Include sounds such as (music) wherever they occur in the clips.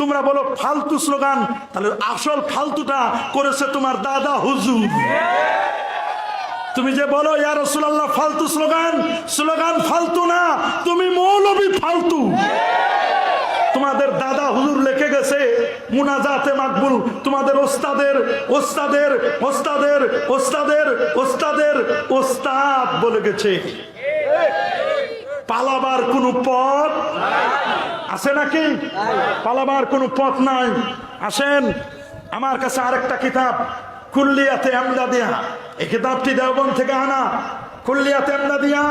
তোমরা বলো ফালতু স্লোগান, তাহলে আসল ফালতুটা করেছে তোমার দাদা হুজুর। তুমি যে বলো, ইয়া রসুল্লাহ ফালতু স্লোগান স্লোগান ফালতু না, তুমি মৌলবী ফালতু। তোমাদের দাদা হুজুর লেখে গেছে, মুনাজাতে মাকবুল, তোমাদের ওস্তাদের ওস্তাদের ওস্তাদের ওস্তাদের ওস্তাদের ওস্তাদ বলে গেছে। পালাবার কোনো পথ আছে নাকি? পালাবার কোনো পথ নাই। আসেন, আমার কাছে আরেকটা কিতাব। কুল্লিয়াতে আমদাদিয়া। এই কিতাবটি দেওবন থেকে আনা। কুল্লিয়াতে আমদাদিয়া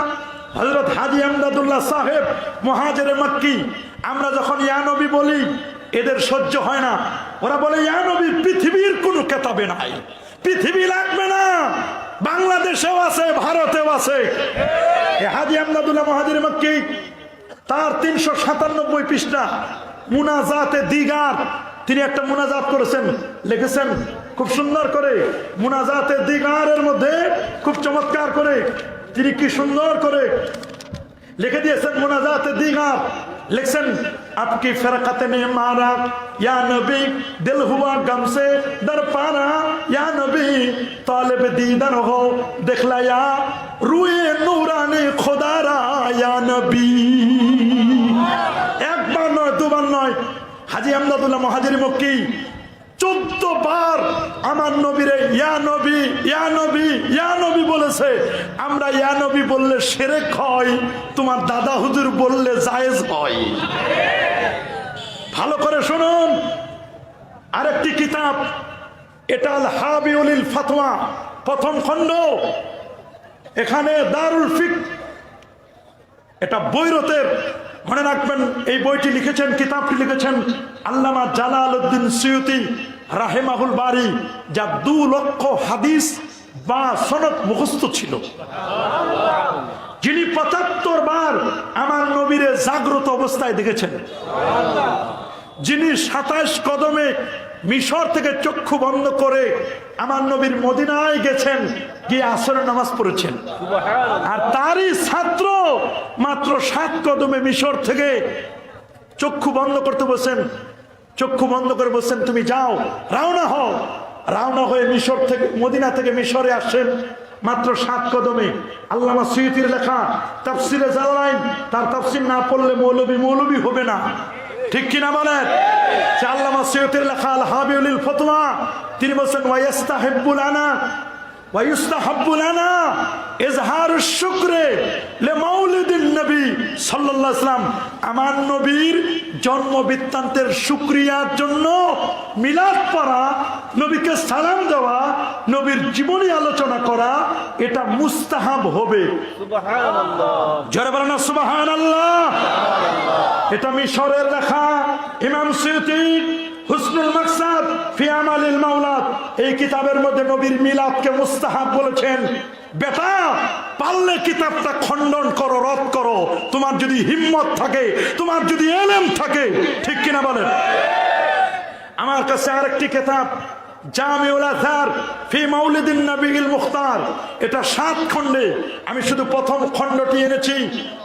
হজরত হাজি আমদাদুল্লাহ সাহেব, মহাজের মক্কি। আমরা যখন ইয়ানবী বলি, এদের সহ্য হয় না। ওরা বলে ইয়ানবী পৃথিবীর কোনো কেতাবে নাই। পৃথিবী লাগবে না। বাংলাদেশেও আছে, ভারতেও আছে। হাজি আমদাদুল্লাহ, মহাজের মক্কি তার তিনশো সাতানব্বই পৃষ্ঠা মুনাজাতে দিগার। তিনি একটা মুনাজাত করেছেন, লিখেছেন খুব সুন্দর করে। মুনাজাতে দিগারের মধ্যে খুব চমৎকার করে। তিনি কি সুন্দর করে লিখে দিয়েছেন, মুনাজাতে দিগার। লিখছেন, আপকি ফেরাকাতে মে মারা, ইয়া নবী, দিল হুয়া গামসে দর পারা, ইয়া নবী, তালেব দিদার হো দেখলা ইয়া রুয়ে নুরানি খোদারা, ইয়া নবী। হাজি আমদাদুল্লাহ মহাজির মক্কি চোদ্দ বার আমার নবীরে, ইয়া নবী ইয়া নবী ইয়া নবী বলেছে। আমরা ইয়া নবী বললে সেরেক হয়, তোমার দাদা হুজুর বললে জায়েজ হয়। ভালো করে শুনুন। আরেকটি কিতাব, এটা আল হাবিউলিল ফাতোয়া প্রথম খণ্ড। এখানে দারুল ফিক, এটা বৈরতের, মনে রাখবেন, এই বইটি লিখেছেন, কিতাবটি লিখেছেন আল্লামা জালাল উদ্দিন সিউতি রাহেমাহুল বাড়ি যা দু লক্ষ হাদিস বা সনদ মুখস্থ ছিল। যিনি পঁচাত্তর বার আমার নবীরে জাগ্রত অবস্থায় দেখেছেন। যিনি সাতাশ কদমে মিশর থেকে চক্ষু বন্ধ করে আমার নবীর মদিনায় গেছেন, গিয়ে আসর নামাজ পড়েছেন। আর তারই ছাত্র মাত্র সাত কদমে মিশর থেকে চক্ষু বন্ধ করতে বসেন চক্ষু বন্ধ করে বলছেন, তুমি যাও, রাওনা হও। রাওনা হয়ে মিশর থেকে, মদিনা থেকে মিশরে আসেন মাত্র সাত কদমে। আল্লামা সুইতির লেখা, তাফসিরে জালাইন তার তাফসির না পড়লে মৌলবী মৌলবী হবে না। ঠিক কিনা বলেন? আল্লামা সৈয়দের লেখা, আল হাবিউল ফতোয়া তিনি বলছেন ওয়াইস্তাহিবুল আনা আনা ইজহার শুকরে লে মাউলিদিন নবী সাল্লাল্লাহু আমার নবীর জন্ম বৃত্তান্তের শুকরিয়ার জন্য মিলাদ পড়া নবীকে সালাম দেওয়া নবীর জীবনী আলোচনা করা এটা মুস্তাহাব হবে। জোরে না এটা মিশরের লেখা ইমাম সুয়ুতি হুসনুল মাকসাদ আলীল মাওলাদ এই কিতাবের মধ্যে নবীর মিলাদকে মুস্তাহাব বলেছেন। বেটা, পারলে কিতাবটা খণ্ডন করো, রদ করো। তোমার যদি হিম্মত থাকে, তোমার যদি এলেম থাকে, ঠিক কিনা বলেন? আমার কাছে আরেকটি কিতাব মুখতার। এটা সাত খণ্ডে। আমি শুধু প্রথম খণ্ডটি এনেছি।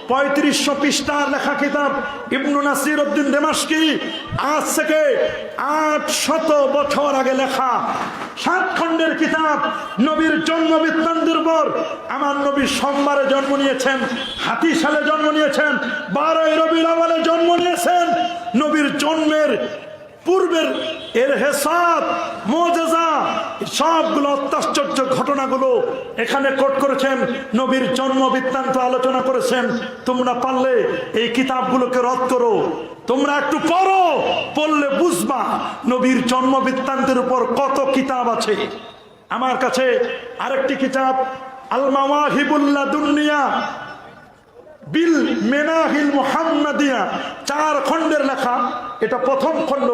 পঁয়ত্রিশশো পৃষ্ঠার লেখা কিতাব ইবনু নাসির উদ্দিন দেমাসকি আজ থেকে আট শত বছর আগে লেখা। সাত খণ্ডের কিতাব নবীর জন্ম বৃত্তান্তের উপর আমার নবী সোমবারে জন্ম নিয়েছেন, হাতি সালে জন্ম নিয়েছেন, বারোই রবির আওয়ালে জন্ম নিয়েছেন। নবীর জন্মের পূর্বের এর হেসাব, মজেজা, সবগুলো অত্যাশ্চর্য ঘটনাগুলো এখানে কোট করেছেন, নবীর জন্ম বৃত্তান্ত আলোচনা করেছেন। তোমরা পারলে এই কিতাবগুলোকে রদ করো। তোমরা একটু পড়ো, পড়লে বুঝবা নবীর জন্ম বৃত্তান্তের উপর কত কিতাব আছে। আমার কাছে আরেকটি কিতাব আল মাওয়াহিবুল্লাহ দুনিয়া বিল মেনাহিল মুহাম্মাদিয়া, চার খণ্ডের লেখা। এটা প্রথম খণ্ড।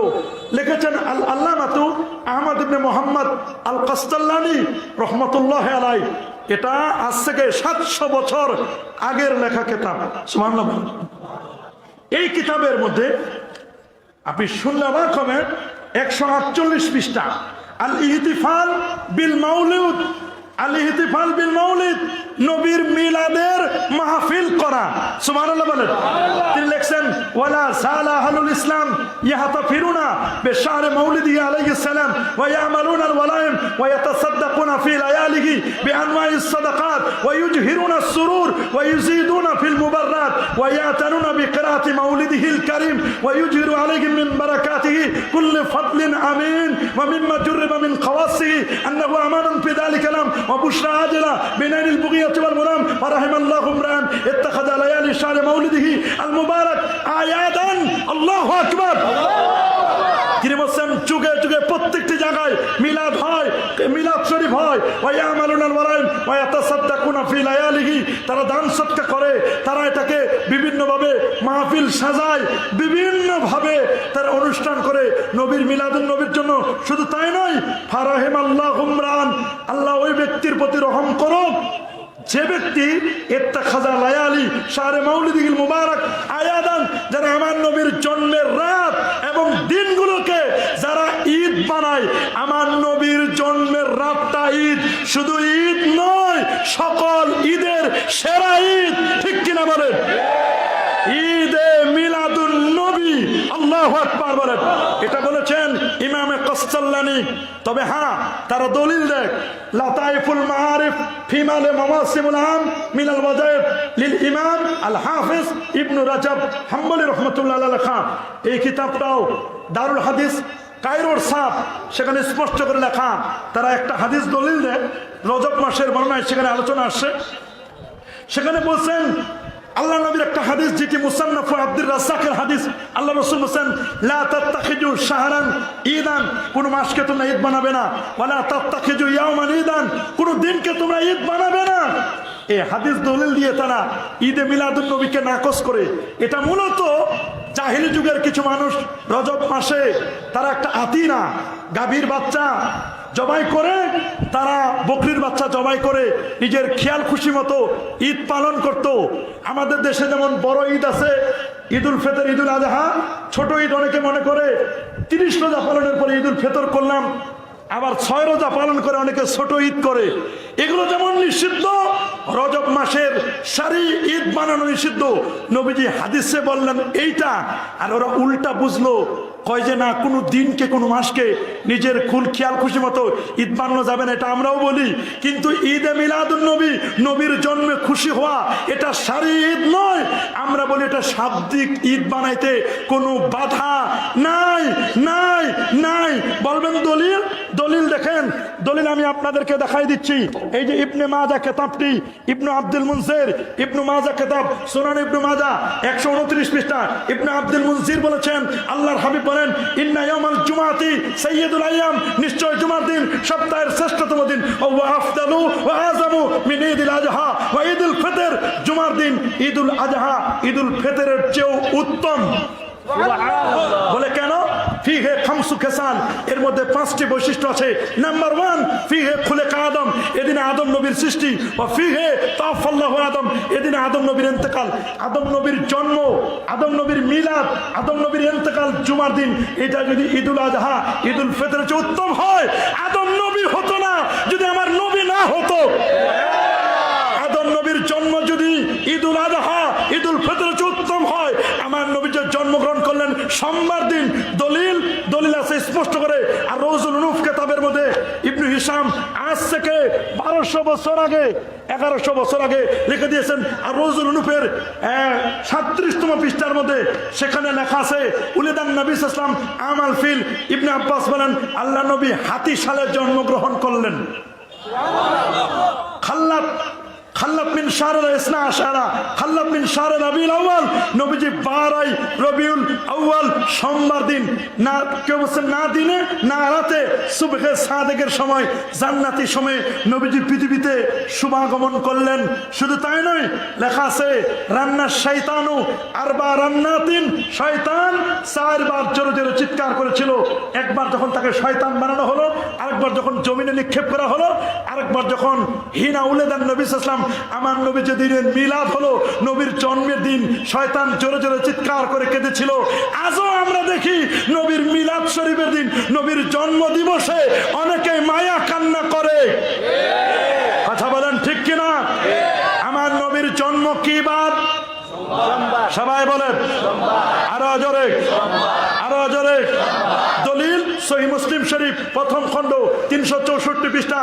লিখেছেন আল আল্লামাতু আহমদ ইবনে মোহাম্মদ আল কাস্তাল্লানি রহমতুল্লাহ আলাই এটা আজ থেকে সাতশো বছর আগের লেখা কিতাব। সুবহানাল্লাহ। এই কিতাবের মধ্যে আপনি শুনলে অবাক হবেন, একশো আটচল্লিশ পৃষ্ঠা। আল ইহতিফাল বিল মাউলিদ। আল ইহতিফাল বিল মাউলিদ। নবীর মিলাদের মাহফিল করা সুবহানাল্লাহ বলেন তিনি লিখছেন ওয়ালা সালা আহলুল ইসলাম ইয়াহতাফিরুনা বিশাহর মাউলিদিহি আলাইহিস সালাম ওয়া ইয়ামালুনা আল ওয়ালাইম ওয়া ইয়াতাসাদ্দাকুনা ফি লায়ালিহি বিআনওয়াইস সাদাকাত ওয়া ইউজহিরুনা السرور ويزيدون في المبرات ويعتنون بقراءة مولده الكريم ويجهر عليهم من بركاته كل فضل امين ومما جرب من خواصه انه امان في ذلك الام وبشرى عاجله بنين البغيه والمنام ورحم الله امرا اتخذ ليالي شهر مولده المبارك اعيادا الله اكبر তিনি বলছেন যুগে যুগে প্রত্যেকটি জায়গায় মিলাদ হয় মিলাদ শরীফ হয় ওয়া আমালুনাল ওয়ালাইম ওয়া ইয়াতাসাদ্দাকুনা ফি লায়ালিহি তারা দান সদকা করে তারা এটাকে বিভিন্নভাবে মাহফিল সাজায় বিভিন্নভাবে তারা অনুষ্ঠান করে নবীর মিলাদুন নবীর জন্য শুধু তাই নয় ফারাহিম আল্লাহ হুমরান আল্লাহ ওই ব্যক্তির প্রতি রহম করুক যে ব্যক্তি লায়ালি আয়াদান যারা জন্মের রাত এবং দিনগুলোকে যারা ঈদ জন্মের রাতটা ঈদ, শুধু ঈদ নয়, সকল ঈদের সেরা ঈদ, ঠিক কিনা ঈদে বলেন। এটা বলেছেন ইমামে তবে হ্যাঁ তারা দলিল দেখ লাতাইফুল মাআরিফ ফিমালে মাওয়াসিমুল আম মিনাল ওয়াজাইব লিল ইমাম আল হাফিজ ইবনু রাজব হাম্বলি রহমাতুল্লাহ লেখা। এই কিতাবটাও দারুল হাদিস কায়রোর সাপ, সেখানে স্পষ্ট করে লেখা। তারা একটা হাদিস দলিল দেয়, রজব মাসের বর্ণায় সেখানে আলোচনা আসছে সেখানে বলছেন আল্লাহ নবীর একটা হাদিস, যেটি মুসান্নাফ আব্দুর রাজ্জাকের হাদিস। আল্লাহ রসুল বলছেন, লা তাত্তাখিজু শাহরান ঈদান, কোন মাসকে তোমরা ঈদ বানাবে না। ওয়ালা তাত্তাখিজু ইয়াওমান ঈদান, কোন দিনকে তোমরা ঈদ বানাবে না। এই হাদিস দলিল দিয়ে তারা ঈদে মিলাদুল নবীকে নাকচ করে। এটা মূলত জাহিলি যুগের কিছু মানুষ রজব মাসে তারা একটা আতিনা, গাভীর বাচ্চা জবাই করে, তারা বকরির বাচ্চা জবাই করে নিজের খেয়াল খুশি মতো ঈদ পালন করত। আমাদের দেশে যেমন বড় ঈদ আছে, ঈদুল ফেতর, ঈদুল আজহা। ছোট ঈদ অনেকে মনে করে, তিরিশ রোজা পালনের পরে ঈদুল ফেতর করলাম। আবার ছয় রোজা পালন করে অনেকে ছোট ঈদ করে। এগুলো যেমন নিষিদ্ধ, রজব মাসের সারি ঈদ বানানো নিষিদ্ধ। নবীজি হাদিসে বললেন, এইটা। আর ওরা উল্টা বুঝলো, কয় যে, না, কোনো দিনকে, কোনো মাসকে নিজের খুল খেয়াল খুশি মতো ঈদ বানানো যাবে না। এটা আমরাও বলি। কিন্তু ঈদে মিলাদুন নবী, নবীর জন্মে খুশি হওয়া এটা সারি ঈদ নয়। আমরা বলি এটা শাব্দিক ঈদ বানাইতে কোনো বাধা নাই নাই নাই। বলবেন দলিল? দলিল দেখেন। দলিল আমি আপনাদেরকে দেখাই দিচ্ছি। এই যে ইবনে মাজা কেতাবটি ইবনু আব্দুল মুনসির ইবনু মাজা কেতাব সুনান ইবনু মাজা একশো উনত্রিশ পৃষ্ঠা। ইবনু আব্দুল মুনসির বলেছেন আল্লাহর হাবিব বলেন ইন্না ইয়াউমাল জুমাতি সাইয়্যিদুল আইয়াম নিশ্চয় জুমার দিন সপ্তাহের শ্রেষ্ঠতম দিন। ও ওয়া আফদালু ওয়া আযামু মিন ঈদুল আজহা ওয়া ঈদুল ফিতর জুমার দিন ঈদুল আজহা ঈদুল ফিতরের চেয়েও উত্তম। বলে কেন? খেসাল এর মধ্যে পাঁচটি বৈশিষ্ট্য আছে। নাম্বার ওয়ান খুলে আদম। আদম নবীর সৃষ্টি। ফিহে তাফাল্লাহ আদম। আদম নবীর ইন্তেকাল আদম নবীর জন্ম, আদম নবীর মিলাদ, আদম নবীর ইন্তেকাল জুমার দিন। এটা যদি আজহা উত্তম হয়, আদম নবী হতো না। যদি আমার নবী না হতো। আদম নবীর জন্ম যদি ঈদুল আজহা, ঈদুল ফিতর উত্তম হয়, আমার নবী যে জন্মগ্রহণ করলেন সোমবার দিন স্পষ্ট করে, আর রোজুল উনুফ কেতাবের মধ্যে ইবনু হিসাম আজ থেকে বারোশো বছর আগে, এগারোশো বছর আগে লিখে দিয়েছেন, আর রোজুল উনুফের সাত্রিশতম পৃষ্ঠার মধ্যে সেখানে লেখা আছে, উলিদান নবী ইসলাম আমাল ফিল ইবনে আব্বাস বলেন, আল্লাহ নবী হাতি সালে জন্মগ্রহণ করলেন। খাল্লাত মিন শাহরের ইসনা আশারা খাল্লাত মিন শাহরের রবিউল আউয়াল, নবীজি বারাই রবিউল আউয়াল সোমবার দিন, না, কেউ বলছে না দিনে, না রাতে, সুবহে সাদেকের সময়, জান্নাতি সময়ে নবীজি পৃথিবীতে শুভাগমন করলেন। শুধু তাই নয়, লেখা আছে রান্নার শয়তানু আর বা রান্নাতিন, শয়তান চারবার জোরে জোরে চিৎকার করেছিল। একবার যখন তাকে শয়তান বানানো হলো, আরেকবার যখন জমিনে নিক্ষেপ করা হলো, আরেকবার যখন হিনা উলেদান নবী ইসলাম আমার নবী যে দিনের মিলাদ হলো, নবীর জন্মের দিন শয়তান জোরে জোরে চিৎকার করে কেঁদেছিল। আজও আমরা দেখি নবীর মিলাদ শরীফের দিন, নবীর জন্ম দিবসে অনেকে মায়া কান্না করে। কথা বলেন ঠিক কিনা? আমার নবীর জন্ম কি বার? সবাই বলেন। আরও জোরে। আরও জোরে। দলিল? সহি মুসলিম শরীফ প্রথম খণ্ড তিনশো চৌষট্টি পৃষ্ঠা।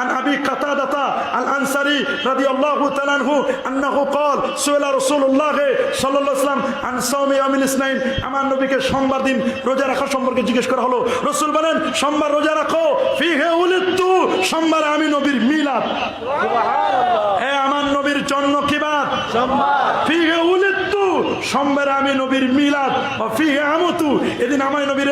আন আবি কাতা দাতা আল আনসারি রাদি আল্লাহ তালানহু আন্নাহু কল সোয়েলা রসুল্লাহ সাল্লাহ ইসলাম আন সৌমি আমিন ইসনাইন আমার নবীকে সোমবার দিন রোজা রাখা সম্পর্কে জিজ্ঞেস করা হলো। রসুল বলেন সোমবার রোজা রাখো ফি হে উলিত্তু সোমবার আমি নবীর মিলাদ। হে আমার নবীর জন্ম কি বাদ ফি হে সোমবার আমি নবীর মিলাদ আমতু। এদিন আমার নবীর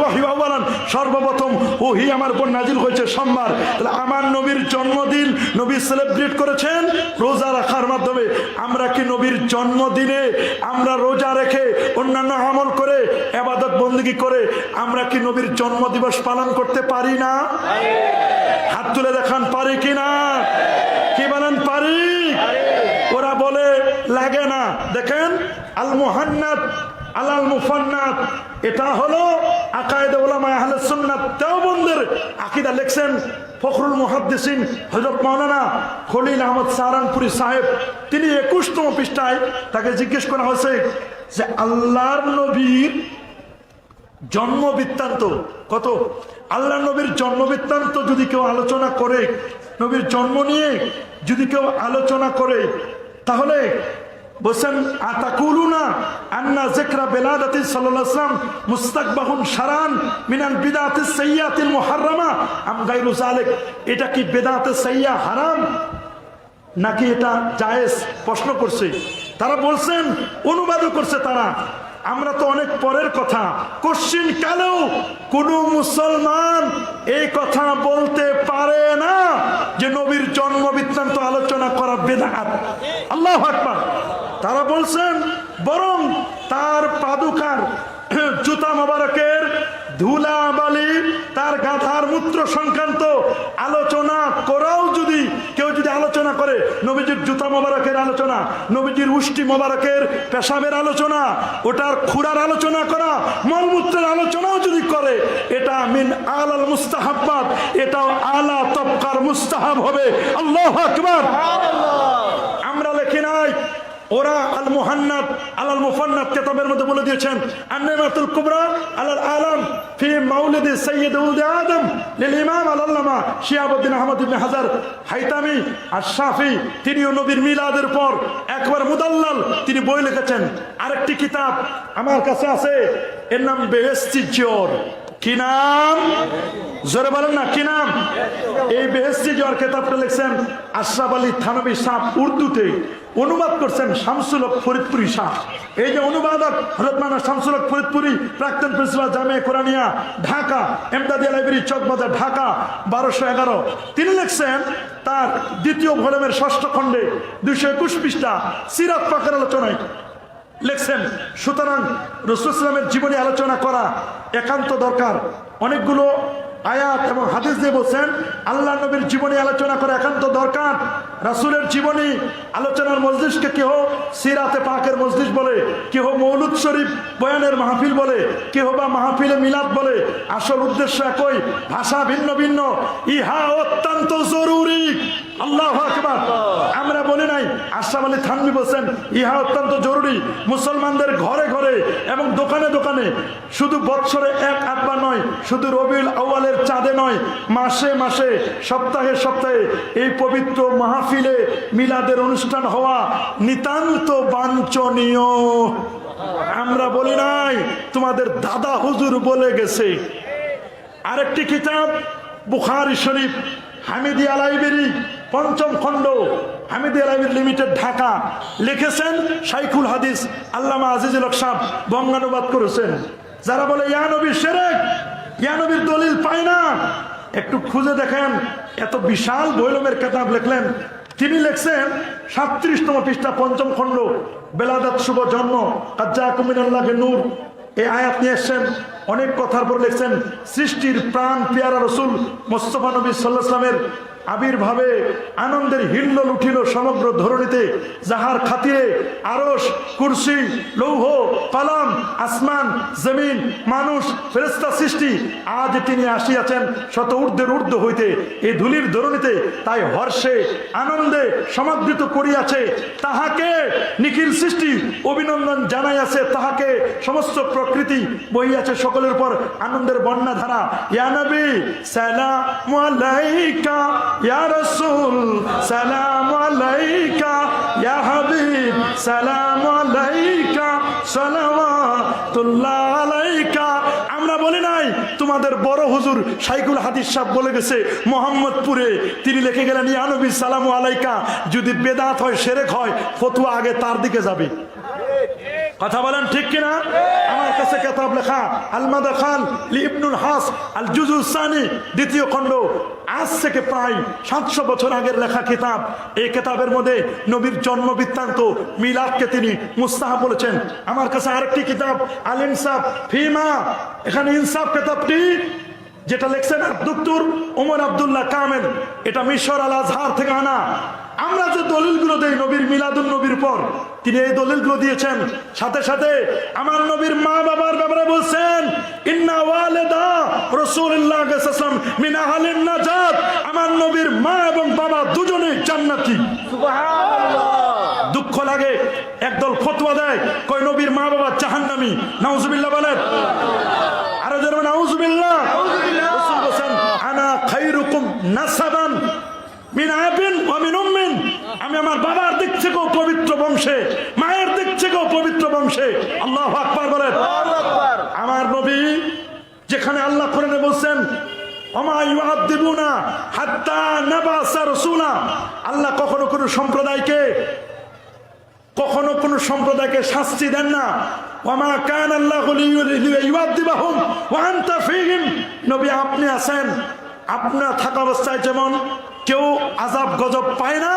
ওয়াহি আওয়ালান। সর্বপ্রথম ওহি আমার উপর নাজিল হয়েছে সোমবার তাহলে আমার নবীর জন্মদিন নবী সেলিব্রেট করেছেন, রোজা রাখার মাধ্যমে। আমরা কি নবীর জন্মদিনে আমরা রোজা রেখে অন্যান্য আমল করে আবাদত বন্দী করে, আমরা কি নবীর জন্মদিবস পালন করতে পারি না? হাত তুলে দেখান, পারি কি না কি বলেন পারি ওরা বলে লাগে না। দেখেন আল মুহান্নাত আলাল মুফান্নাত, এটা হলো আকায়েদে ওলামা আহলে সুন্নাত দেওবন্দের আকীদা লিখছেন ফখরুল মুহাদ্দিসিন হযরত মাওলানা খলিল আহমদ সারানপুরি সাহেব। তিনি একুশতম পৃষ্ঠায় তাকে জিজ্ঞেস করা হয়েছে যে আল্লাহর নবীর জন্ম বৃত্তান্ত কত? আল্লাহ নবীর জন্ম বৃত্তান্ত যদি কেউ আলোচনা করে, নবীর জন্ম নিয়ে যদি কেউ আলোচনা করে, তাহলে বলছেন, আতাকুলুনা আন্না যিকরা বেলাদাতি সাল্লাল্লাহু আলাইহি ওয়াসাল্লাম মুস্তাকবাহুন শারান মিনাল বিদাতি সাইয়াতিল মুহাররামা? আম গায়রু যালিক, এটা কি বেদাতে সাইয়া হারাম নাকি এটা জায়েজ? প্রশ্ন করছে। তারা বলছেন, অনুবাদও করছে তারা। আমরা তো অনেক পরের কথা। কোশ্চিন কালেও কোন মুসলমান এই কথা বলতে পারে না যে নবীর জন্ম বৃত্তান্ত আলোচনা করা বেদাত। আল্লাহ আকবার। তারা বলছেন, বরং তার পাদুকার (clears throat) জুতা মোবারকের ধুলা বালি তার গাধার মূত্র সংক্রান্ত আলোচনা করাও যদি, কেউ যদি আলোচনা করে, নবীজির জুতা মোবারকের আলোচনা, নবীজির উষ্টি মোবারকের পেশাবের আলোচনা, ওটার খুরার আলোচনা করা, মলমূত্রের আলোচনাও যদি করে, এটা মিন আলাল মুস্তাহাব্বাত, এটাও আলা তপকার মুস্তাহাব হবে। আল্লাহ আকবার। নাই ওরা আল মুহান্নাত আলাল মুফান্নাত কেতাবের মধ্যে বলে দিয়েছেন, আন্নামাতুল কুবরা আলাল আলাম ফি মাউলিদি সাইয়্যিদ উলদ আদম লিল ইমাম আল আল্লামা শিহাবুদ্দিন আহমদ ইবনে হাজার হাইতামি আর শাফি তিনিও নবীর মিলাদের পর একবার মুদাল্লাল তিনি বই লিখেছেন। আরেকটি কিতাব আমার কাছে আছে, এর নাম বেহেস্তি জোর কি নাম? জোরে বলেন না, কি নাম? এই বেহেস্তি জোর কেতাবটা লিখছেন, আশরাফ আলী থানবী সাহ উর্দুতে অনুবাদ করছেন শামসুল ফরিদপুরি শাহ এই যে অনুবাদক হজরত মানা শামসুল ফরিদপুরি, প্রাক্তন প্রিন্সিপাল জামে কোরআনিয়া ঢাকা, এমদাদিয়া লাইব্রেরি, চকবাজার, ঢাকা, বারোশো এগারো। তিনি লিখছেন, তার দ্বিতীয় ভলিউমের ষষ্ঠ খণ্ডে দুইশো একুশ পৃষ্ঠা সিরাত পাকের আলোচনায় লিখছেন, সুতরাং রসুল ইসলামের জীবনী আলোচনা করা একান্ত দরকার। অনেকগুলো আয়াত এবং হাদিস দিয়ে বলছেন, আল্লাহ নবীর জীবনী আলোচনা করা একান্ত দরকার। রাসুলের জীবনী আলোচনার মজলিসকে কেহ সিরাতে পাকের মজলিস বলে, কেহ মৌলুদ শরীফ বয়ানের মাহফিল বলে, কেহ বা মাহফিলে মিলাদ বলে, আসল উদ্দেশ্য একই, ভাষা ভিন্ন ভিন্ন। ইহা অত্যন্ত জরুরি। আল্লাহ আমরা আশরাফ আলী থানবি বলছেন, ইহা অত্যন্ত জরুরি। মুসলমানদের ঘরে ঘরে এবং দোকানে দোকানে শুধু বৎসরে এক আটবার নয়, শুধু রবিউল আউয়ালের চাঁদে নয়, মাসে মাসে, সপ্তাহে সপ্তাহে এই পবিত্র মাহফিলে মিলাদের অনুষ্ঠান হওয়া নিতান্ত বাঞ্ছনীয়। আমরা বলি নাই, তোমাদের দাদা হুজুর বলে গেছে। আরেকটি কিতাব, বুখারি শরীফ হামিদিয়া লাইব্রেরি পঞ্চম খণ্ড হামিদিয়া লাইব্রেরি লিমিটেড ঢাকা। লিখেছেন শাইখুল হাদিস, আল্লামা আজিজুল সাহ বঙ্গানুবাদ করেছেন। যারা বলে ইয়ানবী সেরেক ইয়ানবীর দলিল পায় না। একটু খুঁজে দেখেন, এত বিশাল বৈলমের কেতাব লিখলেন। তিনি লিখছেন, সাতত্রিশতম পৃষ্ঠা, পঞ্চম খণ্ড, বেলাদাত শুভ জন্ম কাজ্জা কুমিনাল্লাহে নূর। এই আয়াত নিয়ে এসছেন, অনেক কথার পর লিখছেন, সৃষ্টির প্রাণ, পেয়ারা রসুল মোস্তফা নবী সাল্লাহামের আবির্ভাবে আনন্দের হিল্লোল উঠিল সমগ্র ধরণীতে, যাহার খাতিরে আরস কুরসি, লৌহ কলম আসমান, জমিন, মানুষ ফেরেস্তা সৃষ্টি, আজ তিনি আসিয়াছেন শত ঊর্ধ্বের ঊর্ধ্ব হইতে। এই ধুলির ধরণীতে তাই হর্ষে, আনন্দে সমাদৃত করিয়াছে তাহাকে। নিখিল সৃষ্টি, অভিনন্দন জানাইয়াছে তাহাকে। সমস্ত প্রকৃতি বহিয়াছে সকলের উপর আনন্দের বন্যা ধারা ইয়া নবী, সালাম আলাইকা। ইয়া রাসূল, সালাম আলাইকা, ইয়া হাবিব, সালাম আলাইকা সালাওয়াতুল্লাহ আলাইকা। আমরা বলি নাই, তোমাদের বড় হুজুর সাইকুল হাদিস সাহেব বলে গেছে, মোহাম্মদপুরে তিনি লিখে গেলেন, ইয়া নবী, সালামু আলাইকা, যদি বেদাত হয়, সেরেক হয়, ফতুয়া আগে তার দিকে যাবে। কথা বলেন ঠিক কিনা? আমার কাছে কেতাব লেখা, আলমাদা খান ইবনুল হাস আল জুজু সানি দ্বিতীয় খণ্ড। আজ থেকে প্রায় সাতশো বছর আগের লেখা কিতাব। এই কিতাবের মধ্যে নবীর জন্ম বৃত্তান্ত, মিলাদকে তিনি মুস্তাহ বলেছেন। আমার কাছে আরেকটি কিতাব আল ইনসাফ ফিমা। এখানে ইনসাফ কিতাবটি, যেটা লেখছেন আব্দুক্তুর ওমর আব্দুল্লাহ কামেল। এটা মিশর আল আজহার থেকে আনা। আমরা যে দলিলগুলো দেই নবীর মিলাদুল নবীর পর তিনি এই দলিলগুলো দিয়েছেন। সাথে সাথে আমার নবীর মা বাবার ব্যাপারে বলছেন ইন্না ওয়ালেদা মিন আহলিন নাজাত। আমার নবীর মা এবং বাবা দুজনেই জান্নাতি। দুঃখ লাগে একদল ফতোয়া দেয় কয় নবীর মা বাবা জাহান্নামী নাউজুবিল্লাহ বলেন। আরও যেন নাউজুবিল্লাহ। আনা খায়রুকুম নাসাবান মিন আবিন ওয়া মিন উম্মিন আমি আমার বাবার দিক থেকেও পবিত্র বংশে মায়ের দিক থেকেও পবিত্র বংশে। আল্লাহু আকবার বলেন। আমার নবী যেখানে আল্লাহ কোরআনে বলছেন ওমা আল্লাহ কখনো কোনো সম্প্রদায়কে কখনো কোন সম্প্রদায়কে শাস্তি দেন না। ওয়ামা কান আল্লাহ নবী আপনি আছেন। আপনার থাকা অবস্থায় যেমন কেউ আজাব গজব পায় না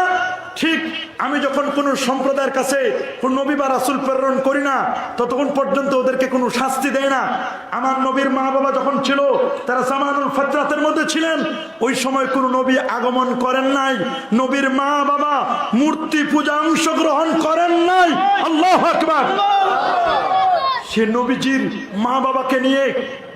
ঠিক আমি যখন কোনো সম্প্রদায়ের কাছে কোন নবী বা রাসুল প্রেরণ করি না, ততক্ষণ পর্যন্ত ওদেরকে কোনো শাস্তি দেয় না। আমার নবীর মা বাবা যখন ছিল, তারা সামানুল ফতরাতের মধ্যে ছিলেন। ওই সময় কোনো নবী আগমন করেন নাই, নবীর মা বাবা মূর্তি পূজা অংশগ্রহণ করেন নাই। আল্লাহ আকবার! সে নবীজির মা বাবাকে নিয়ে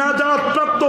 নাজাত প্রাপ্ত।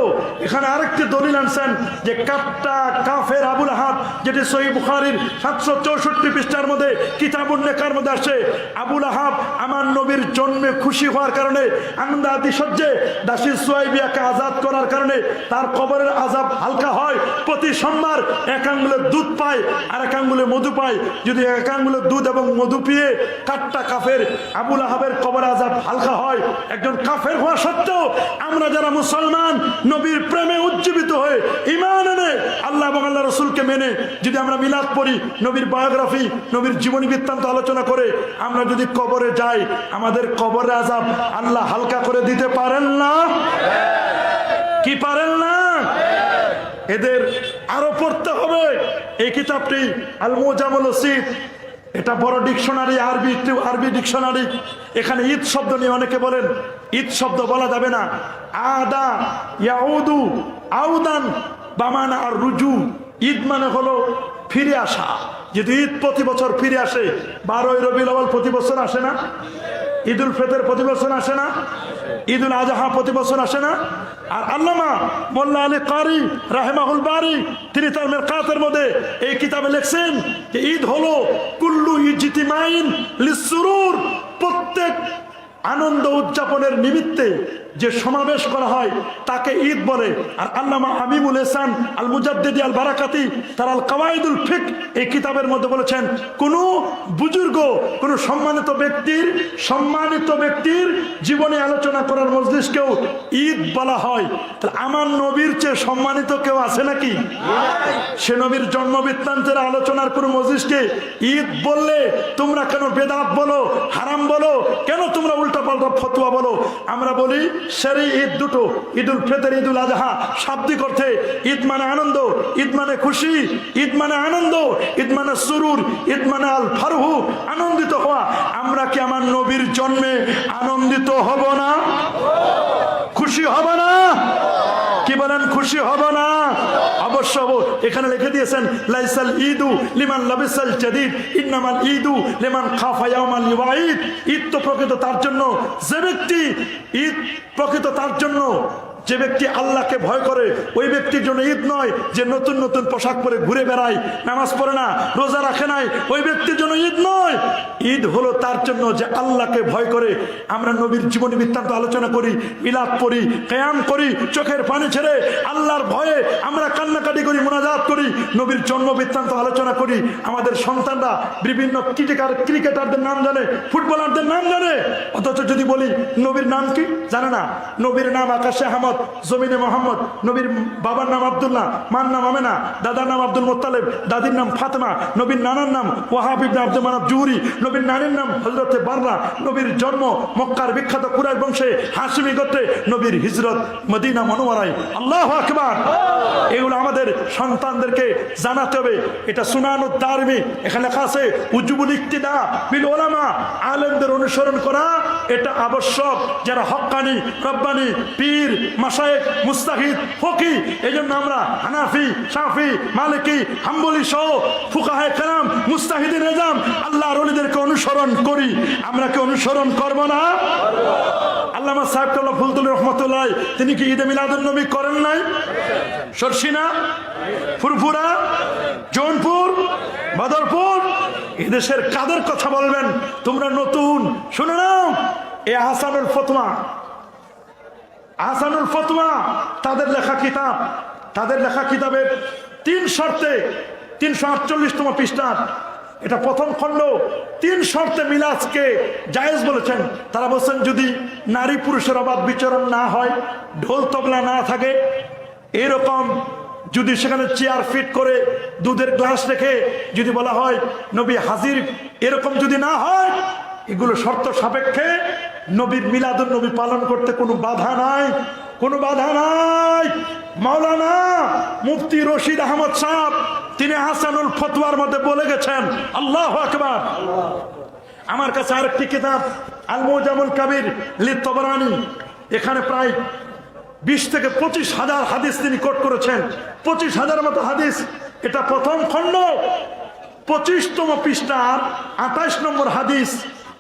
এখানে আরেকটি দলিল আনছেন যে কাট্টা কাফের আবুল আহাব, যেটি সহি বুখারীর সাতশো চৌষট্টি পৃষ্ঠার মধ্যে কিতাবুল নেকার মধ্যে আসে, আবুল আহাব আমার নবীর জন্মে খুশি হওয়ার কারণে, আনন্দ আদি সহ্যে দাসী সুয়াইবিয়াকে আজাদ করার কারণে তার কবরের আজাব হালকা হয়। প্রতি সোমবার এক আঙ্গুলে দুধ পায়, আর এক আঙ্গুলে মধু পায়। যদি এক আঙ্গুলে দুধ এবং মধু পিয়ে কাট্টা কাফের আবুল আহাবের কবর আজাব হালকা হয়, একজন কাফের হওয়া সত্ত্বেও আমরা যারা মুসলমান, নবীর প্রেমে উজ্জীবিত হয়ে ইমান এনে আল্লাহ এবং আল্লাহ রসুলকে মেনে যদি আমরা মিলাদ পড়ি, নবীর বায়োগ্রাফি, নবীর জীবনী বৃত্তান্ত আলোচনা করে আমরা যদি কবরে যাই, আমাদের কবরে আজাব আল্লাহ হালকা করে দিতে পারেন না? কি পারেন না? এদের আরও পড়তে হবে। এই কিতাবটি আল মোজামুল এটা বড় ডিকশনারি, আরবি আরবি ডিকশনারি। এখানে ঈদ শব্দ নিয়ে অনেকে বলেন, ঈদ শব্দ বলা যাবে না। আদা, ইয়াউদু, আউদান, বামানা আর রুজু। ঈদ মানে হলো ফিরে আসা। যদি ঈদ প্রতি বছর ফিরে আসে, বারোই রবি প্রতি বছর আসে না? ঈদুল ফেতের প্রতি বছর আসে না? ঈদুল আজহা প্রতি বছর আসে না? আর আল্লামা মোল্লা আলী কারি রাহেমাহুল বারি, তিনি তার মেরকাতের মধ্যে এই কিতাবে লিখছেন যে ঈদ হলো কুল্লু ইজিতিমাইন লিসুরুর প্রত্যেক আনন্দ উদযাপনের নিমিত্তে যে সমাবেশ করা হয়, তাকে ঈদ বলে। আর আল্লামা আমিমুল এসান আল মুজাদ্দিদি আল বারাকাতি তার আল কাওয়াইদুল ফিক এই কিতাবের মধ্যে বলেছেন, কোনো বুজুর্গ, কোনো সম্মানিত ব্যক্তির সম্মানিত ব্যক্তির জীবনে আলোচনা করার মজলিসকেও ঈদ বলা হয়। তাহলে আমার নবীর চেয়ে সম্মানিত কেউ আছে নাকি? সে নবীর জন্ম বৃত্তান্তের আলোচনার কোনো মজলিসকে, ঈদ বললে তোমরা কেন বেদাত বলো, হারাম বলো? কেন তোমরা উল্টা পাল্টা ফতুয়া বলো। আমরা বলি, সেরি ঈদ দুটো, ঈদুল ফেতর, ঈদুল আজহা। শাব্দিক অর্থে ঈদ মানে আনন্দ, ঈদ মানে খুশি, ঈদ মানে আনন্দ, ঈদ মানে সুরুর, ঈদ মানে আল ফারহু, আনন্দিত হওয়া। আমরা কি আমার নবীর জন্মে আনন্দিত হব না? খুশি হব না? কি বলেন, খুশি হব না? অবশ্য এখানে লিখে দিয়েছেন, লাইসাল ইদু লিমান লাবিসাল জাদিদ, ইন্নামাল ইদু লিমান খাফা ইয়াউমাল ইউঈদ ঈদ তো প্রকৃত তার জন্য। যে ব্যক্তি ঈদ প্রকৃত তার জন্য যে ব্যক্তি আল্লাহকে ভয় করে, ওই ব্যক্তির জন্য ঈদ নয় যে নতুন নতুন পোশাক পরে ঘুরে বেড়ায়, নামাজ পড়ে না, রোজা রাখে নাই, ওই ব্যক্তির জন্য ঈদ নয়। ঈদ হলো তার জন্য যে আল্লাহকে ভয় করে। আমরা নবীর জীবনী বৃত্তান্ত আলোচনা করি, মিলাদ পড়ি, কেয়াম করি, চোখের পানি ছেড়ে আল্লাহর ভয়ে আমরা কান্নাকাটি করি, মোনাজাত করি, নবীর জন্ম বৃত্তান্ত আলোচনা করি। আমাদের সন্তানরা বিভিন্ন ক্রিকেটার, ক্রিকেটারদের নাম জানে, ফুটবলারদের নাম জানে। অথচ যদি বলি, নবীর নাম কি? জানে না। নবীর নাম আকাশে আহমদ জমিনে মোহাম্মদ নবীর বাবার নাম আবদুল্লাহ, মার নাম আমেনা, দাদার নাম আব্দুল মোত্তালেব, দাদির নাম ফাতেমা, নবীর নানার নাম ওয়াহাব ইবনে আব্দুল মানাব জুহরি, নবীর নানির নাম হজরতে বার্লা নবীর জন্ম মক্কার বিখ্যাত কুরাই বংশে হাসিমি গোত্রে, নবীর হিজরত মদিনা মনোয়ারাই আল্লাহ আকবার। সন্তানদেরকে জানাতে হবে। এটা সুনানুদ দারমি। এখানে লেখা আছে, উজুবুল ইক্তিদা বিল ওলামা আলেমদের অনুসরণ করা, এটা আবশ্যক। যারা হক্কানি, রব্বানি, পীর মাসায়েক মুস্তাহিদ, ফকি এই জন্য আমরা হানাফি, শাফি, মালিকি, হাম্বলি সহ ফুকাহে কেরাম, মুস্তাহিদিন নিজাম আল্লাহ রলিদেরকে অনুসরণ করি। আমরা কি অনুসরণ করব না? আল্লামা সাহেব কাল্লা ফুলতুল রহমতুল্লাহ, তিনি কি ঈদে মিলাদুল নবী করেন নাই? সরসিনা? ফুরফুরা? জৌনপুর? বদরপুর এদেশের কাদের কথা বলবেন? তোমরা নতুন, শুনে নাও। এ আহসানুল ফতমা আহসানুল ফতোয়া, তাদের লেখা কিতাব। তাদের লেখা কিতাবের তিন শর্তে, তিনশো আটচল্লিশতম পৃষ্ঠা এটা প্রথম খণ্ড। তিন শর্তে মিলাজকে জায়েজ বলেছেন। তারা বলছেন, যদি নারী পুরুষের অবাধ বিচরণ না হয়, ঢোল তবলা না থাকে, এরকম যদি সেখানে চেয়ার ফিট করে দুধের গ্লাস রেখে যদি বলা হয়, নবী হাজির, এরকম যদি না হয়, এগুলো শর্ত সাপেক্ষে নবীর মিলাদুল নবী পালন করতে কোনো বাধা নাই। কোনো বাধা নাই। মাওলানা মুফতি রশিদ আহমদ সাহেব, তিনি হাসানুল ফতোয়ার মধ্যে বলে গেছেন, আল্লাহ আকবার। আমার কাছে আরেকটি কিতাব আল মোজামুল কাবির লিত্তবরানি। এখানে প্রায় বিশ থেকে পঁচিশ হাজার হাদিস তিনি কোট করেছেন। পঁচিশ হাজার মতো হাদিস, এটা প্রথম খণ্ড। পঁচিশতম পৃষ্ঠার আঠাইশ নম্বর হাদিস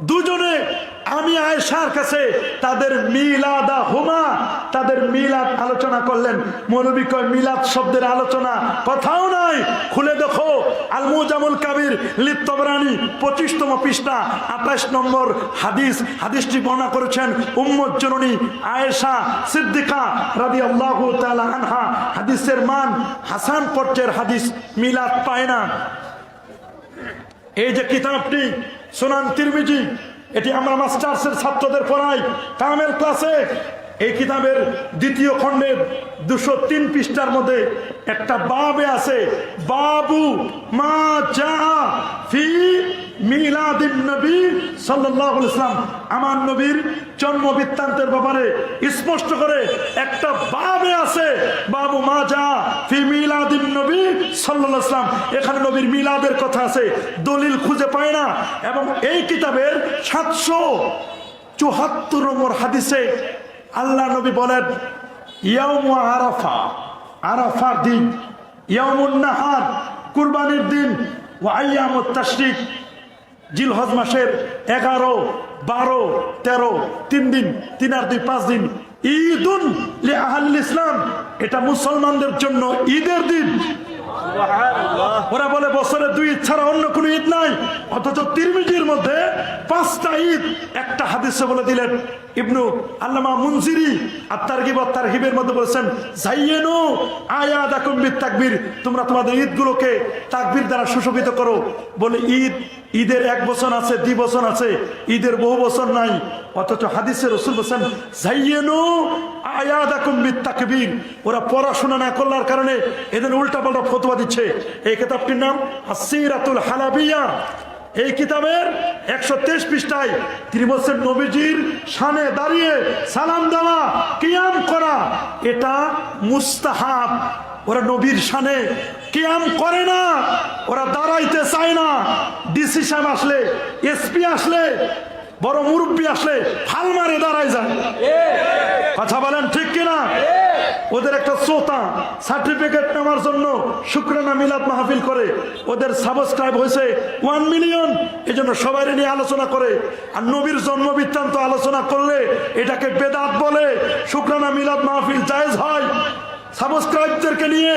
দুজনে, আমি আয়েশার কাছে তাদের মিলাদা হুমা, তাদের মিলাদ আলোচনা করলেন। মৌলবী মিলাদ শব্দের আলোচনা কথাও নাই। খুলে দেখো, আলমুজামুল কাবির লিপ্তবরানি পঁচিশতম পৃষ্ঠা, আঠাশ নম্বর হাদিস। হাদিসটি বর্ণনা করেছেন উম্মদ জননী আয়েশা সিদ্দিকা রাদি আল্লাহ আনহা। হাদিসের মান হাসান পর্যায়ের হাদিস, মিলাদ পায় না। এই যে কিতাবটি, সোনান তিরমিজি, এটি আমরা মাস্টার্সের ছাত্রদের পড়াই কামেল ক্লাসে। এই কিতাবের দ্বিতীয় খণ্ডের দুশো তিন পৃষ্ঠার মধ্যে একটা বাবে আছে, বাবু মা যা ফি মিলাদিন নবী সাল্লাল্লাহু ইসলাম আমার নবীর জন্ম বৃত্তান্তের ব্যাপারে স্পষ্ট করে একটা বাবে আছে, বাবু মা যা ফি মিলাদিন নবী সাল্লাল্লাহু ইসলাম এখানে নবীর মিলাদের কথা আছে, দলিল খুঁজে পায় না। এবং এই কিতাবের সাতশো চুহাত্তর নম্বর হাদিসে আল্লাহ নবী বলেন, ইয়াউম আরাফা, আরাফার দিন, ইয়াউমুন নাহার, কুরবানির দিন ও আয়ামুত তাশরিক, জিলহজ মাসের এগারো, বারো, তেরো, তিন দিন, তিন আর দুই পাঁচ দিন। ঈদুন লি আহাল ইসলাম, এটা মুসলমানদের জন্য ঈদের দিন। ওরা বলে, বছরে দুই ঈদ ছাড়া অন্য কোনো ঈদ নাই। অথচ তিরমিজির মধ্যে পাঁচটা ঈদ একটা হাদিসে বলে দিলেন। ইবনু আল্লামা মুনজিরি আর তারগিব তারহিবের মধ্যে বলেছেন, জাইয়েনু আয়াদ আকুম্বির তাকবির। তোমরা তোমাদের ঈদগুলোকে তাকবির দ্বারা সুশোভিত করো। বলে, ঈদ ঈদের এক বছর আছে, দুই বছর আছে, ঈদের বহু বছর নাই। অথচ হাদিসের রসুল বলছেন, জাইয়েনু আয়াদ তাকবীর ওরা পড়াশোনা না করলার কারণে এদের উল্টাপাল্টা ফতোয়া দিচ্ছে। এই কিতাবটির নাম আসিরাতুল হালাবিয়া। এই কিতাবের একশো তেইশ পৃষ্ঠায় তিনি বলছেন, নবীজির সামনে দাঁড়িয়ে সালাম দেওয়া, কিয়াম করা, এটা মুস্তাহাব। ওরা নবীর সানে কিয়াম করে না, ওরা দাঁড়াইতে চায় না। ডিসি সাহেব আসলে, এসপি আসলে, বড় মুরব্বী আসলে হাল মারে দাঁড়ায় যায়। কথা বলেন ঠিক কিনা? ওদের একটা শ্রোতা সার্টিফিকেট নেওয়ার জন্য শুক্রানা মিলাদ মাহফিল করে। ওদের সাবস্ক্রাইব হয়েছে ওয়ান মিলিয়ন এই জন্য সবাই নিয়ে আলোচনা করে। আর নবীর জন্ম বৃত্তান্ত আলোচনা করলে এটাকে বেদাত বলে, শুক্রানা মিলাদ মাহফিল জায়েজ হয়। সাবস্ক্রাইবদেরকে নিয়ে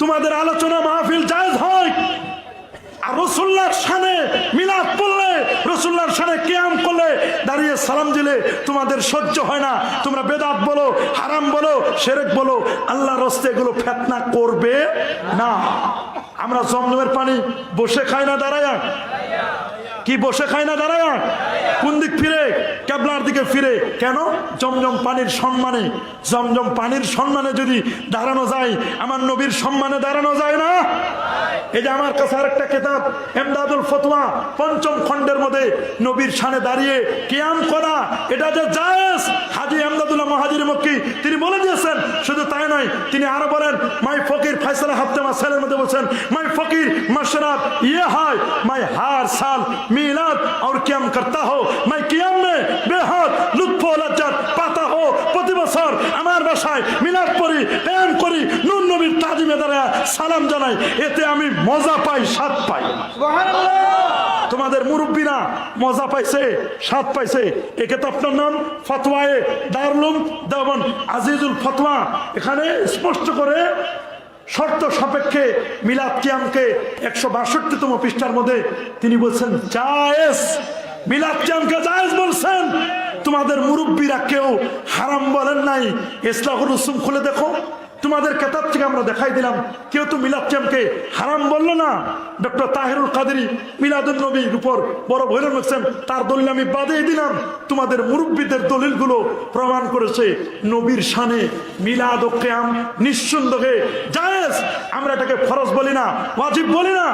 তোমাদের আলোচনা মাহফিল জায়জ হয়। আর রসুল্লার সানে মিলাদ পড়লে রসুল্লার সানে কেয়াম করলে দাঁড়িয়ে সালাম দিলে তোমাদের সহ্য হয় না। তোমরা বেদাত বলো, হারাম বলো, সেরেক বলো আল্লাহ রস্তে এগুলো ফেতনা করবে না। আমরা জমজমের পানি বসে খাই না দাঁড়ায়। কি বসে খায় না দাঁড়ায়? কোন দিক ফিরে? কেবলার দিকে ফিরে। কেন? জমজম পানির সম্মানে। জমজম পানির সম্মানে যদি দাঁড়ানো যায়, আমার নবীর সম্মানে দাঁড়ানো যায় না? এই যে আমার কাছে আরেকটা কেতাব, এমদাদুল ফতুয়া, পঞ্চম খণ্ডের মধ্যে নবীর সানে দাঁড়িয়ে কেয়াম করা, এটা যে জায়েজ। হাজি এমদাদুল্লাহ মহাজির মক্কি, তিনি বলে দিয়েছেন, শুধু তাই নয়, তিনি আরও বলেন, মাই ফকির ফাইসালা হাফতেমা সালের মধ্যে বলছেন, মাই ফকির মাসরাত ইয়ে হয়, মাই হার সাল मिलाद और क्याम करता हो मैं कियाम में बेहद লুৎফ ও লজ্জাত পাতা হো প্রতি বছর আমার বাসায় মিলাদ পড়ি প্যাম করি নুন নবীর তাজিমে দাঁড়া সালাম জানাই এতে আমি মজা পাই স্বাদ পাই তোমাদের মুরব্বীরা মজা পাইছে স্বাদ পাইছে একে তো আপনার নাম ফতোয়ায়ে দারুলুম দেবন আজিজুল ফতোয়া এখানে স্পষ্ট করে শর্ত সাপেক্ষে মিলাদ কিয়ামকে একশো বাষট্টিতম পৃষ্ঠার মধ্যে তিনি বলছেন, জায়েজ। মিলাদ কিয়ামকে জায়েজ বলছেন। তোমাদের মুরব্বীরা কেউ হারাম বলেন নাই। ইসলাহুল রসুম খুলে দেখো। তোমাদের কেতাব থেকে আমরা দেখাই দিলাম। কেউ তো মিলাদ কিয়ামকে হারাম বলল না? ডক্টর তাহিরুল কাদেরি মিলাদুল নবীর উপর বড় ভৈরব লিখছেন তার দলিল আমি বাদিয়ে দিলাম। তোমাদের মুরব্বীদের দলিলগুলো প্রমাণ করেছে নবীর শানে মিলাদ ও কেয়াম নিঃসন্দেহে জায়েজ। আমরা এটাকে ফরজ বলি না, ওয়াজিব বলি না।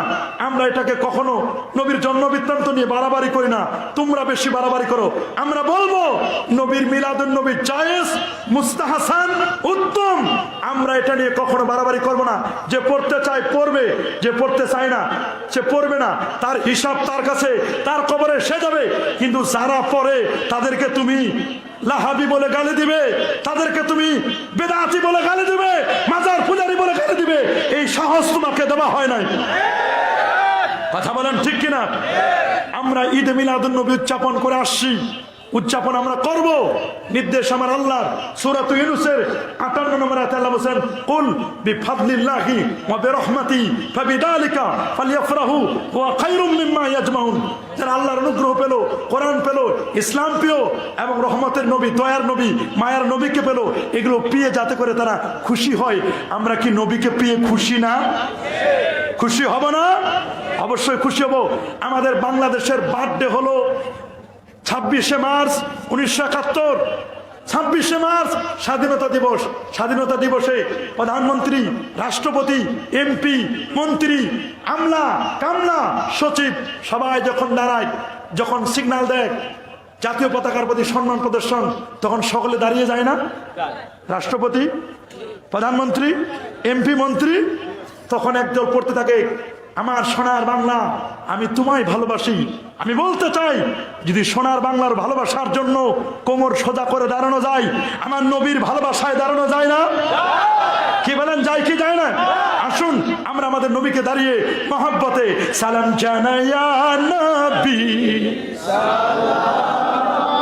আমরা এটাকে কখনো নবীর জন্ম বৃত্তান্ত নিয়ে বাড়াবাড়ি করি না। তোমরা বেশি বাড়াবাড়ি করো। আমরা বলব, নবীর মিলাদুল নবী জায়েজ, মুস্তাহাসান, উত্তম। আমরা এটা নিয়ে কখনো বাড়াবাড়ি করব না। যে পড়তে চায় পড়বে, যে পড়তে চায় না, সে পড়বে না। তার হিসাব তার কাছে, তার কবরে সে যাবে। কিন্তু যারা পড়ে, তাদেরকে তুমি লাহাবি বলে গালি দিবে, তাদেরকে তুমি বেদাতি বলে গালি দিবে, মাজার পূজারি বলে গালি দিবে। এই সাহস তোমাকে দেওয়া হয় নাই। কথা বলেন ঠিক কিনা? আমরা ঈদ মিলাদুল নবী উদযাপন করে আসছি। উদযাপন আমরা করব। নির্দেশ আমার আল্লাহ সূরাত ইউনূসের 58 নম্বর আল্লাহ বলেন কুল বিফাদলিল্লাহি ওয়া বিরহমাতি ফাবিযালিকা ফালইফরাহু ওয়া খায়রুম মিম্মা ইয়াজমাউন। যারা আল্লাহর অনুগ্রহ পেল, কোরআন পেল, ইসলাম পেল এবং রহমতের নবী, দয়ার নবী, মায়ার নবীকে পেল, এগুলো পেয়ে যাতে করে তারা খুশি হয়। আমরা কি নবীকে পেয়ে খুশি না? খুশি হব না? অবশ্যই খুশি হব। আমাদের বাংলাদেশের বার্থডে হলো ছাব্বিশে মার্চ উনিশশো একাত্তর। ছাব্বিশে মার্চ স্বাধীনতা দিবস। স্বাধীনতা দিবসে প্রধানমন্ত্রী, রাষ্ট্রপতি, এমপি, মন্ত্রী, আমলা, কামলা সচিব সবাই যখন দাঁড়ায়, যখন সিগন্যাল দেয়, জাতীয় পতাকার প্রতি সম্মান প্রদর্শন, তখন সকলে দাঁড়িয়ে যায় না? রাষ্ট্রপতি, প্রধানমন্ত্রী, এমপি, মন্ত্রী, তখন একদল পড়তে থাকে আমার সোনার বাংলা আমি তোমায় ভালোবাসি। আমি বলতে চাই, যদি সোনার বাংলার ভালোবাসার জন্য কোমর সোজা করে দাঁড়ানো যায়, আমার নবীর ভালোবাসায় দাঁড়ানো যায় না? কি বলেন, যায় কি যায় না? আসুন, আমরা আমাদের নবীকে দাঁড়িয়ে মহব্বতে সালাম জানাইয়া নবী। নবী